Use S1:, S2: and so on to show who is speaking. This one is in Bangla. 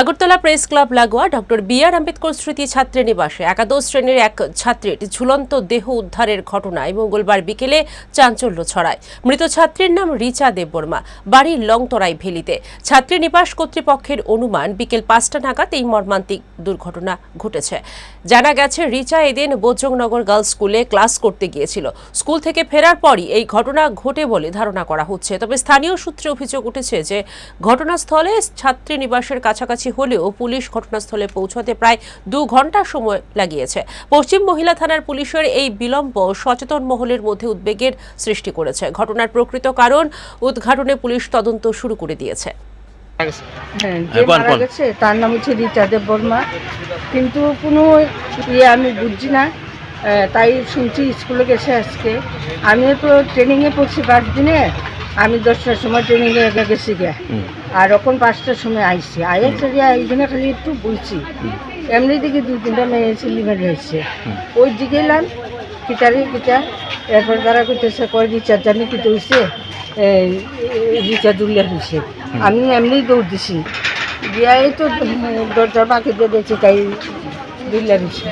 S1: আগরতলা প্রেস ক্লাব লাগোয়া ডক্টর বি আর আম্বেদকর স্মৃতি ছাত্রীনিবাসে একাদশ শ্রেণির এক ছাত্রীর ঝুলন্ত দেহ উদ্ধারের ঘটনায় মঙ্গলবার বিকেলে চাঞ্চল্য ছড়ায়। মৃত ছাত্রীর নাম রিচা দেববর্মা। বাড়ির লংতরাই ভেলিতে। ছাত্রীনিবাস কর্তৃপক্ষের অনুমান, বিকেল পাঁচটা নাগাদ এই মর্মান্তিক দুর্ঘটনা ঘটেছে। জানা গেছে, রিচা এদিন বজ্রংনগর গার্লস স্কুলে ক্লাস করতে গিয়েছিল। স্কুল থেকে ফেরার পরই এই ঘটনা ঘটে বলে ধারণা করা হচ্ছে। তবে স্থানীয় সূত্রে অভিযোগ উঠেছে যে, ঘটনাস্থলে ছাত্রীনিবাসের কাছাকাছি হলেও পুলিশ ঘটনাস্থলে পৌঁছতে প্রায় দু ঘণ্টা সময় লাগিয়েছে। পশ্চিম মহিলা থানার পুলিশের এই বিলম্ব সচেতন মহলের মধ্যে উদ্বেগের সৃষ্টি করেছে। ঘটনার প্রকৃত কারণ উদ্ঘাটনে পুলিশ তদন্ত শুরু করে দিয়েছে।
S2: হ্যাঁ যে
S3: হ্যাঁ,
S2: মারা গেছে তার নাম হচ্ছে রিচা দেব বর্মা। কিন্তু কোনো ইয়ে আমি বুঝছি না। আহ, তাই শুনছি স্কুলে গেছে আজকে। আমিও তো ট্রেনিংয়ে পড়ছি পাঁচ দিনে। আমি দশটার সময় ট্রেনিংয়ে গেছি গে আর এখন পাঁচটার সময় আইসি। আয়া চারিয়া এইখানে খালি একটু বলছি এমনি দিকে দুই তিনটা মেয়ে ছেলে মেরে হয়েছে। ওই দিকে এলাম কিতারি কিতা এরপর তারা করতেছে কয় রিচার্জ জানি কিতে হয়েছে রিচার্জ উল্লেখ হয়েছে আমি এমনি দৌড় দিছি। দিয়া এই তো দরজার বাকি দিয়ে দেখছি তাই দুল্লা হয়েছে